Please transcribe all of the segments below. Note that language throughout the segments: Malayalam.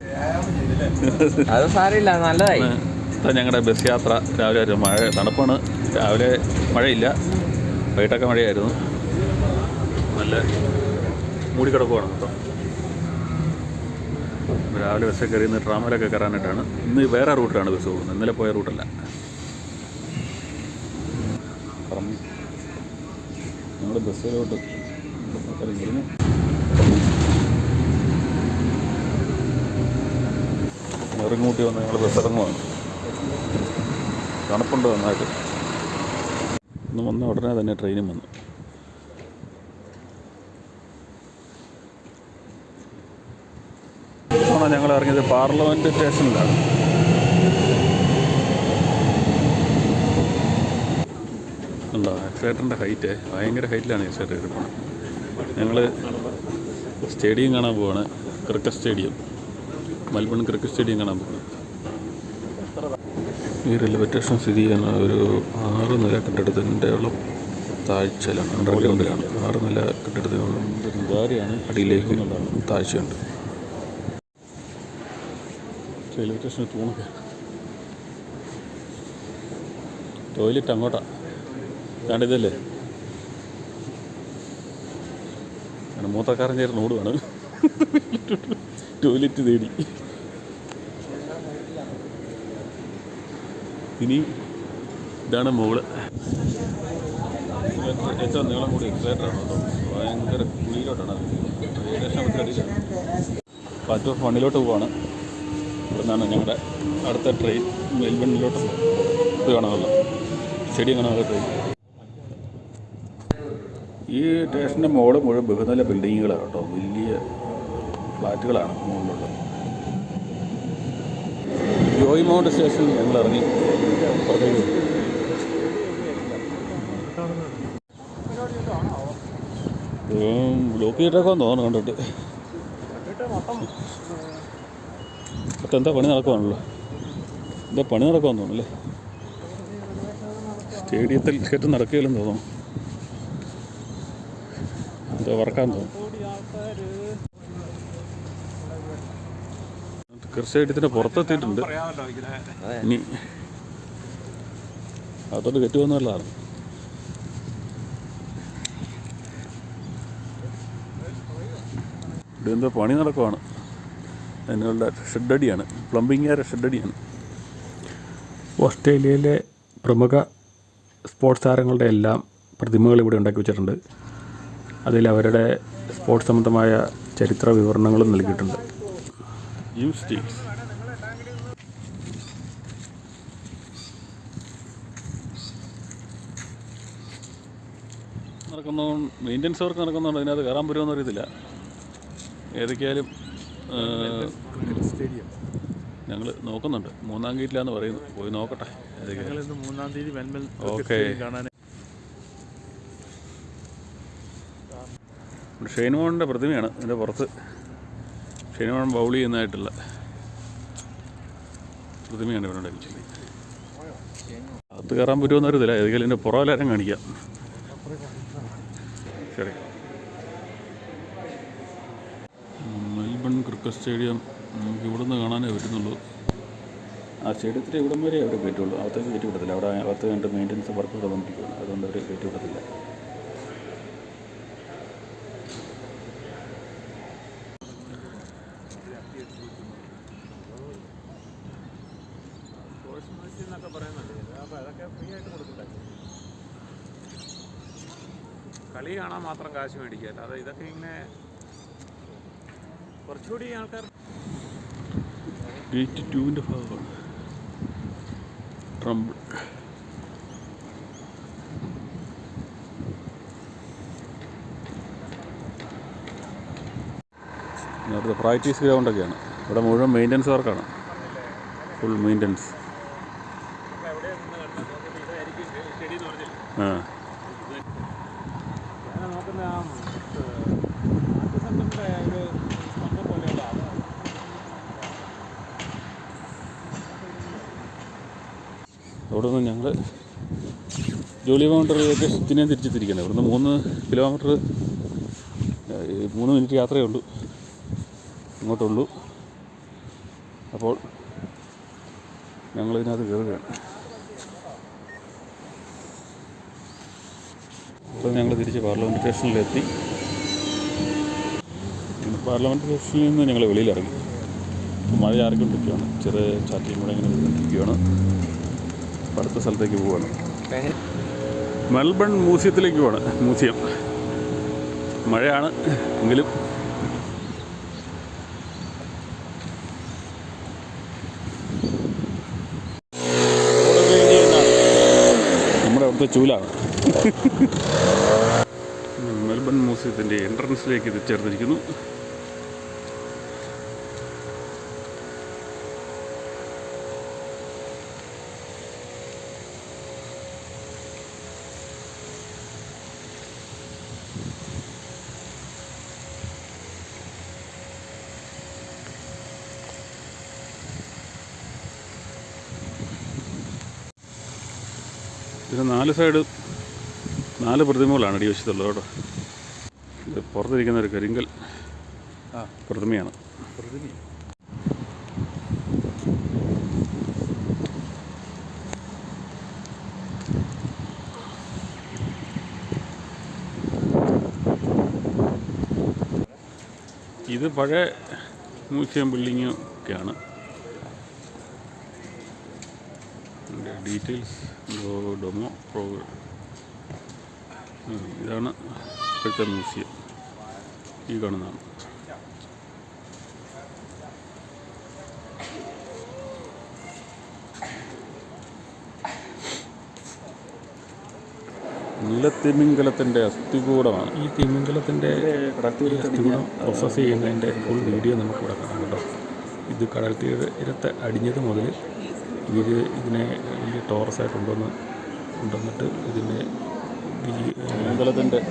അത് സാരമില്ല നല്ലതായി. ഇപ്പം ഞങ്ങളുടെ ബസ് യാത്ര രാവിലെ ഒരു മഴ തണുപ്പാണ്. രാവിലെ മഴയില്ല. വൈകിട്ടൊക്കെ മഴയായിരുന്നു. നല്ല മൂടിക്കിടക്കുവാണ് ഇപ്പം. രാവിലെ ബസ്സിൽ കയറി ഇന്ന് ട്രാമയിലൊക്കെ കയറാനായിട്ടാണ്. ഇന്ന് വേറെ റൂട്ടിലാണ് ബസ് പോകുന്നത്. ഇന്നലെ പോയ റൂട്ടല്ല. ഞങ്ങൾ ബസ്സിലോട്ട് ഇറങ്ങൂട്ടി വന്ന് ഞങ്ങൾ ബസ് ഇറങ്ങുവാണ്. തണുപ്പുണ്ട് നന്നായിട്ട്. ഇന്ന് വന്ന ഉടനെ തന്നെ ട്രെയിനും വന്നു. ആണോ ഞങ്ങൾ ഇറങ്ങിയത് പാർലമെന്റ് സ്റ്റേഷനിലാണ്. ഉണ്ടോ? എക്സേറ്ററിന്റെ ഹൈറ്റ് ഭയങ്കര ഹൈറ്റിലാണ് എക്സേറ്റർ ഇരിക്കുന്നത്. ഞങ്ങൾ സ്റ്റേഡിയം കാണാൻ പോവാണ്. Cricket stadium. Melbourne cricket stadium കാണാൻ പോകുന്നത് ഈ റെയിൽവേ സ്റ്റേഷൻ സ്ഥിതി ചെയ്യുന്ന ഒരു ആറ് നില കെട്ടിടത്തിന്റെ ഉള്ള താഴ്ചയിലാണ് അണ്ടർഗ്രൗണ്ടിലാണ്. ആറ് നില കെട്ടിടത്തിനുള്ള അടിയിലേക്ക് താഴ്ചയുണ്ട്. റെയിൽവേ സ്റ്റേഷന് തൂണൊക്കെ. ടോയ്ലറ്റ് അങ്ങോട്ടാണ് കണ്ടിതല്ലേ മൂത്തക്കാരൻ ചേർന്ന് ഓടുവാണ്. ടോയ്ലറ്റ് തേടി. ഇനി ഇതാണ് മോൾ. ഏറ്റവും നീളം കൂടി എക്സൈറ്ററാണ് കേട്ടോ. ഭയങ്കര കുഴിയിലോട്ടാണ് അത്. ഏകദേശം അടിയിലാണ് പാറ്റ് ഓഫ് വണ്ണിലോട്ട് പോവാണ്. ഇവിടെ നിന്നാണ് ഞങ്ങളുടെ അടുത്ത ട്രെയിൻ മെൽബണിലോട്ട് ഇത് കാണാമല്ലോ. സ്റ്റേഡിയം കാണാമല്ലോ ട്രെയിൻ ഈ സ്റ്റേഷന്റെ മുകളിൽ മുഴുവൻ ബഹുനില ബിൽഡിങ്ങുകളാണ് കേട്ടോ. വലിയ ഫ്ലാറ്റുകളാണ് മുകളിലുള്ളത്. ജോയ് മൗണ്ട് സ്റ്റേഷനിൽ ഞങ്ങൾ ഇറങ്ങി ബ്ലോക്ക് ചെയ്തിട്ടൊക്കെ തോന്നുന്നു കണ്ടിട്ട്. അപ്പം എന്താ പണി നടക്കുവാണല്ലോ? എന്താ പണി നടക്കുവാന്ന് തോന്നുന്നു അല്ലേ? സ്റ്റേഡിയത്തിൽ കയറ്റം നടക്കുകയല്ലെന്ന് തോന്നുന്നു. എന്താ വർക്കാന്ന് തോന്നുന്നു. കൃത്യമായിട്ട് പുറത്തെത്തിയിട്ടുണ്ട്. ഇനി അതോട്ട് കെട്ടുമെന്നുള്ളതാണ് ഇവിടെ എന്തോ പണി നടക്കുവാണ്. അതിനുള്ള ഷെഡടിയാണ് പ്ലംബിങ്ങുകാരെ ഷെഡടിയാണ് ഓസ്ട്രേലിയയിലെ പ്രമുഖ സ്പോർട്സ് താരങ്ങളുടെ എല്ലാം പ്രതിമകൾ ഇവിടെ ഉണ്ടാക്കി വെച്ചിട്ടുണ്ട്. അതിൽ അവരുടെ സ്പോർട്സ് സംബന്ധമായ ചരിത്ര വിവരണങ്ങളും നൽകിയിട്ടുണ്ട്. യു സ്റ്റീൽസ് നടക്കുന്ന? മെയിന്റനൻസ് വർക്ക് നടക്കുന്നുണ്ട്? അതിനകത്ത് കയറാൻ പറ്റുമെന്ന് അറിയത്തില്ല. സ്റ്റേഡിയം ഞങ്ങൾ നോക്കുന്നുണ്ട്. മൂന്നാം ഗേറ്റിലാന്ന് പറയുന്നു. പോയി നോക്കട്ടെ. മൂന്നാം തീയതി ഓക്കെ. ഷെയ്നുമോണിന്റെ പ്രതിമയാണ് ഇതിന്റെ പുറത്ത്. ഷെയ്നുമോൻ ബൗൾ ചെയ്യുന്നതായിട്ടുള്ള പ്രതിമയാണ് ഇവരുടെ ആക്ച്വലി അകത്ത് കയറാൻ പറ്റുമെന്ന് അറിയത്തില്ല ഏതെങ്കിലും എന്റെ പുറകിലാരം കാണിക്കാം. ശരി. മെൽബൺ ക്രിക്കറ്റ് സ്റ്റേഡിയം നമുക്ക് ഇവിടുന്ന് കാണാനേ പറ്റുന്നുള്ളൂ. ആ സ്റ്റേഡിയത്തിൽ ഇവിടം വരെ അവർ കയറ്റുള്ളൂ അകത്തേക്ക് കയറ്റി വിടത്തില്ല. അവിടെ അകത്ത് കണ്ട് മെയിന്റനൻസ് വർക്ക് നടന്നുകൊണ്ടിരിക്കുകയാണ് അതുകൊണ്ട് അവർ കയറ്റി വിടത്തില്ല. കളി കാണാൻ മാത്രം കാശ് മേടിക്കുക അല്ലാതെ ഇതൊക്കെ ഇങ്ങനെ കുറച്ചുകൂടി ആൾക്കാർ ഗേറ്റ് ടുവിന്റെ ഭാഗമാണ് ട്രംപിൾ അടുത്ത പ്രാക്ടീസ് ഗ്രൗണ്ടൊക്കെയാണ് ഇവിടെ മുഴുവൻ മെയിന്റനൻസ് വർക്കാണ് ഫുൾ മെയിന്റനൻസ് ആ. അവിടെ നിന്ന് ഞങ്ങൾ ജോലി ബൗണ്ടറിയൊക്കെ പിന്നെ തിരിച്ചെത്തിരിക്കുന്നത് ഇവിടുന്ന് മൂന്ന് കിലോമീറ്റർ മൂന്ന് മിനിറ്റ് യാത്രയേ ഉള്ളൂ. ഇങ്ങോട്ടുള്ളൂ. അപ്പോൾ ഞങ്ങളിതിനകത്ത് കയറുകയാണ്. അപ്പോൾ ഞങ്ങൾ തിരിച്ച് പാർലമെന്റ് സ്റ്റേഷനിലെത്തി. പാർലമെന്റ് സ്റ്റേഷനിൽ നിന്ന് ഞങ്ങൾ വെളിയിലിറങ്ങി. മഴ ആറിക്കൊണ്ടിരിക്കുകയാണ് ചെറിയ ചാറ്റിയും കൂടെ ഇങ്ങനെ അപ്പോൾ അടുത്ത സ്ഥലത്തേക്ക് പോവാണ്. മെൽബൺ മ്യൂസിയത്തിലേക്ക് പോവാണ്. മ്യൂസിയം. മഴയാണ് എങ്കിലും. നമ്മുടെ അവിടുത്തെ ചൂലാണ്. മെൽബൺ മ്യൂസിയത്തിന്റെ എൻട്രൻസിലേക്ക് ഇത് എത്തിച്ചേർന്നിരിക്കുന്നു ഇതിന് നാല് സൈഡ് നാല് പ്രതിമകളാണ് അടിവശത്തുള്ളത് കേട്ടോ. ഇത് പുറത്തിരിക്കുന്ന ഒരു കരിങ്കൽ പ്രതിമയാണ്. ഇത് പഴയ മ്യൂസിയം ബിൽഡിങ്ങും ഒക്കെയാണ്. ഇതിന്റെ ഡീറ്റെയിൽസ് ഡൊമോ പ്രോഗ് ഇതാണ് ഇപ്പോഴത്തെ മ്യൂസിയം. ഈ കാണുന്നതാണ്. നല്ല തിമിംഗലത്തിന്റെ അസ്ഥികൂടമാണ്. ഈ തിമിംഗലത്തിന്റെ അസ്ഥികൂടം പ്രോസസ്സ് ചെയ്യുന്നതിന്റെ ഫുൾ വീഡിയോ നമുക്കിവിടെ കാണാം കേട്ടോ. ഇത് കടൽ തീരത്തെ അടിഞ്ഞത് മുതൽ ഇവർ ഇതിനെ വലിയ ടോറസായിട്ട് കൊണ്ടുവന്ന് കൊണ്ടുവന്നിട്ട് ഇതിനെ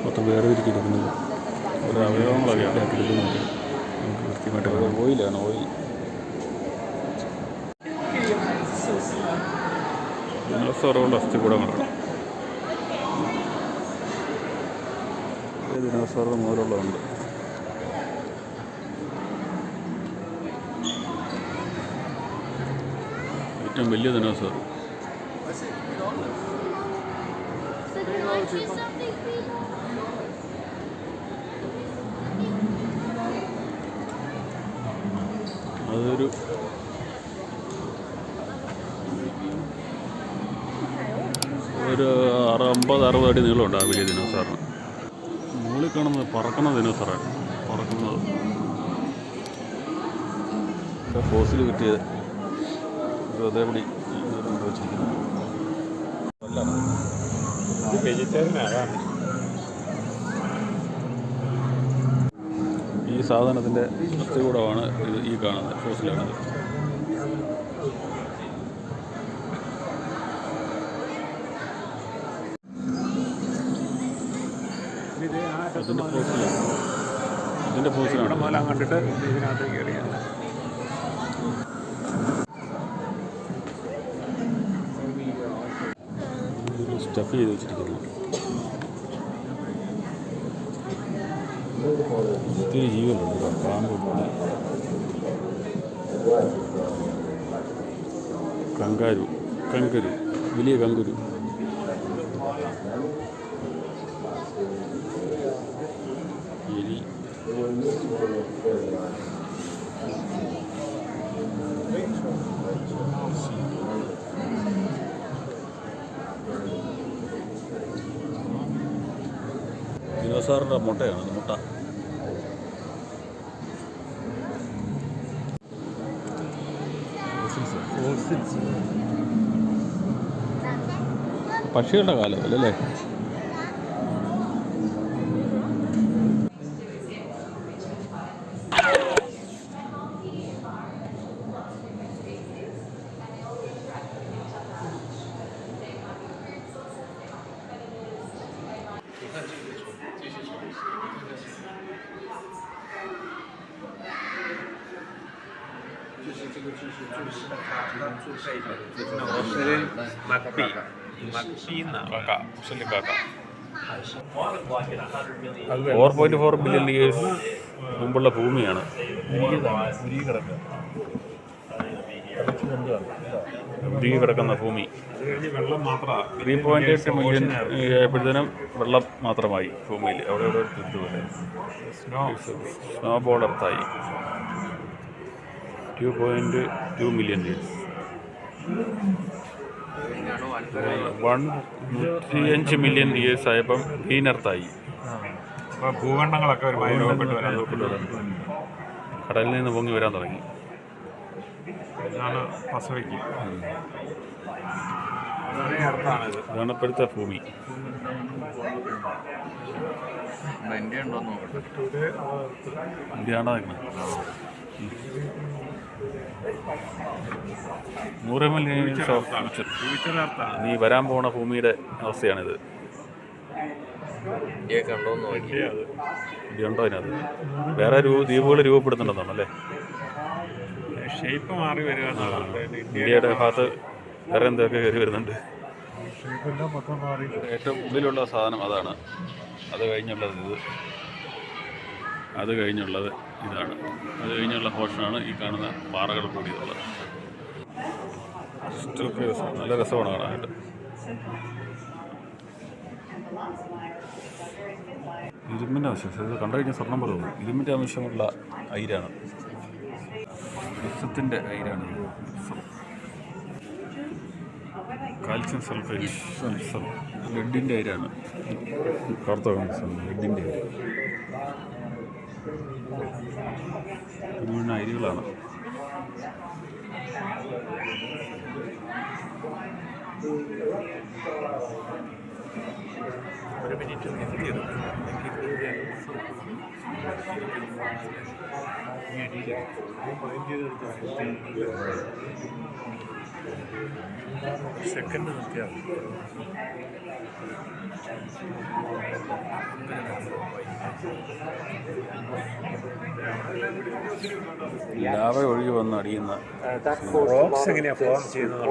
മൊത്തം വേർതിരിച്ചെടുക്കുന്നത് ഒരു എടുക്കുന്നുണ്ട് നമുക്ക് കൃത്യമായിട്ട് ഓയിലാണ് ഓയിൽ ദിനോസറുകളുടെ അസ്ഥികൂടങ്ങളാണ് ദിനോസറുടെ മൂലമുള്ളതുണ്ട് ഏറ്റവും വലിയ ദിനോസർ? അതൊരു ഒരു അമ്പത് അറുപത് അടി നീളമുണ്ട് ആ വലിയ ദിനോസറിന് മുകളിൽ കാണുന്നത് പറക്കുന്ന ദിനോസറാണ് പറക്കുന്നത് ഫോസിൽ കിട്ടിയത്. അതേപടി വെച്ചിരിക്കുന്നത് ഈ സാധനത്തിന്റെ കൂടമാണ് ഇത് ഈ കാണുന്നത് ഫോസിലാണത്. ഇതിന്റെ അതിന്റെ ഫോസിലാണ്. ഇതിന്റെ ഫോസിലാണ്. കണ്ടിട്ട് ഇതിനകത്ത് കയറിയാണ്. സ്റ്റഫ് ചെയ്ത് വെച്ചിരിക്കുന്നത് ഒത്തിരി ജീവനുണ്ട് കേട്ടോ. പാമ്പ് കങ്കാരു കങ്കരു വലിയ കങ്കുരു ദിനോസാറിന്റെ മുട്ടയാണ് അത് മുട്ട. പക്ഷികളുടെ കാലം അല്ലേ? Four point four billion years മുമ്പുള്ള ഭൂമിയാണ്. ഉരുകി കിടക്കുന്ന ഭൂമി. ത്രീ പോയിന്റ് എട്ട് മില്യൺ ആയപ്പോഴത്തേനും വെള്ളം മാത്രമായി ഭൂമിയിൽ. അവിടെ ഇവിടെ സ്നോ ബോൾ എർത്തായി two point two million Leeds one നൂറ്റിയഞ്ച് മില്യൺ ഇയേഴ്സ് ആയപ്പം ഈനർത്തായി എർത്തായി അപ്പോൾ ഭൂഖണ്ഡങ്ങളൊക്കെ ഒരുമാതിരി രൂപപ്പെട്ട് വരാൻ നോക്കുന്നുണ്ട് കടലിൽ നിന്ന് പൊങ്ങി വരാൻ തുടങ്ങി. ഇതാണിപ്പോഴത്തെ പസഫിക് ഇപ്പോഴത്തെ ഭൂമി. ഇന്ത്യ ഉണ്ടോ നോക്കട്ടെ. ഇന്ത്യയാണ് നിൽക്കുന്നത് നൂറ് മില്യൺ ഫ്യൂച്ചർ അർത്താണ് നീ വരാൻ പോണ ഭൂമിയുടെ അവസ്ഥയാണിത്. അതിനകത്ത്? വേറെ ദ്വീപുകൾ രൂപപ്പെടുന്നുണ്ടെന്നാണ് അല്ലേ? ഷേപ്പ് മാറി വരിക ഇന്ത്യയുടെ ഭാഗത്ത് വേറെ എന്തൊക്കെ കയറി വരുന്നുണ്ട്? ഏറ്റവും ഉള്ളിലുള്ള സാധനം അതാണ്. അത് കഴിഞ്ഞുള്ളത് ഇത്. അത് കഴിഞ്ഞുള്ളത്. ഇതാണ്. അത് കഴിഞ്ഞുള്ള പോർഷനാണ് ഈ കാണുന്ന പാറകൾ കൂടിയുള്ളത് നല്ല രസമാണ് കാണാനായിട്ട്. ഇരുമ്പിന്റെ ആവശ്യം. ഇത് കണ്ടു കഴിഞ്ഞാൽ സ്വർണം പോലെ തോന്നും. ഇരുമ്പിന്റെ ആവശ്യമുള്ള അയിരാണ്. വിസത്തിന്റെ അയിരാണ്. Calcium sulphate. ലെഡിന്റെ അയിരാണ്. കറുത്ത കാൽസ്യം ലെഡിന്റെ അയിര് മുഴുവൻ അരികളാണ്. ഒരു മിനിറ്റ് നിർത്തിയത്. സെക്കൻഡ് നിർത്തിയാൽ ലാവ ഒഴുകി വന്ന് അടിയുന്ന റോക്സ് എങ്ങനെയാണ് ഫോം ചെയ്യുന്നത്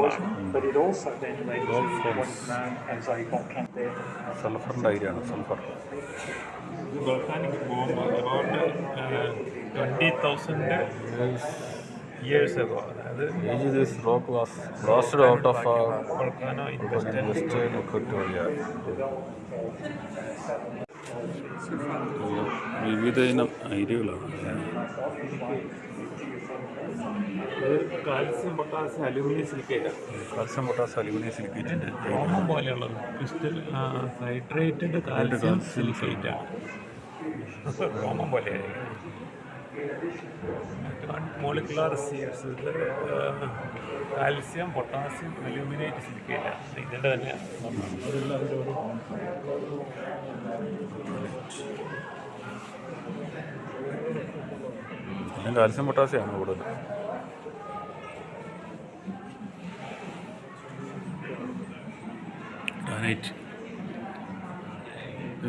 സൾഫറിന്റെ അയിരാണ് sulphur volcanic bomb about twenty thousand years ago അതായത് age this rock was blasted out of volcano invested western Equatoria വിവിധ ഇനം അരികളാണ്. Calcium potassium aluminium silicate. Calcium പൊട്ടാസ് aluminium സിലിക്കേറ്റിന്റെ റോമം പോലെയുള്ളത്. Crystal hydrated calcium silicate. ആണ് റോമം പോലെയായിരിക്കും. മോളിക്കുലർ സീവ്സ് ഇത് കാൽസ്യം പൊട്ടാസ്യം അലൂമിനേറ്റ് സിലിക്കേറ്റ്. ഇതിന്റെ തന്നെ അതെല്ലാം അതിന്റെ ഒരു എല്ലാം കാൽസ്യം പൊട്ടാസ്യമാണ് കൂടുതൽ ഗ്രാനൈറ്റ്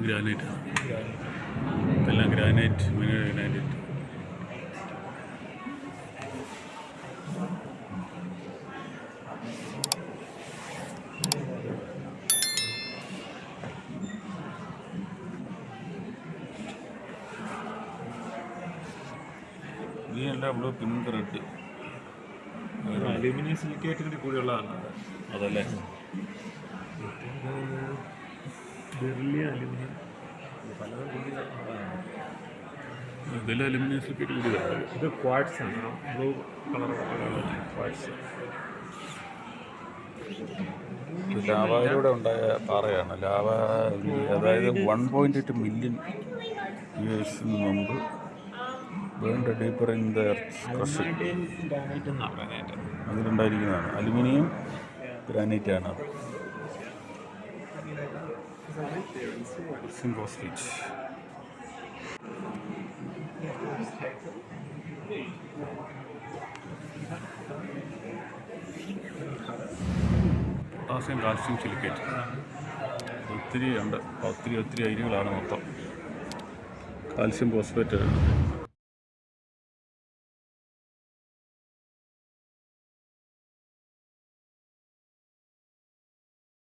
ഗ്രാനൈറ്റ് ഇതെല്ലാം ഗ്രാനൈറ്റ് ഇതെല്ലാം ബ്ലൂ പിങ്ക് റെഡ് അലൂമിനിയം സിലിക്കേറ്റിന്റെ കൂടിയുള്ളതാണ് അത്. അതല്ലേ? ബെർലിയം അലൂമിനിയം സിലിക്കേറ്റ് കൂടിയതാണ് ഇത് ക്വാഡ്സ് ആണ്. ബ്ലൂ കളർ ക്വാഡ്സ് ലാവയിലൂടെ ഉണ്ടായ പാറയാണ്. ലാവ അതായത് വൺ പോയിന്റ് എട്ട് മില്യൺ ഇയേഴ്സിന് മുമ്പ് വേണ്ട ഡീപ്പർ ഇൻ ദ ക്രഷ് അതിലുണ്ടായിരിക്കുന്നതാണ് അലുമിനിയം ഗ്രാനൈറ്റ് ആണ് അത് സിംബോസ്ഫീറ്റ് പൊട്ടാസ്യം കാൽസ്യം സിലിക്കേറ്റ് ഒത്തിരി ഉണ്ട്. ഒത്തിരി ഒത്തിരി അരികളാണ് മൊത്തം. Calcium phosphate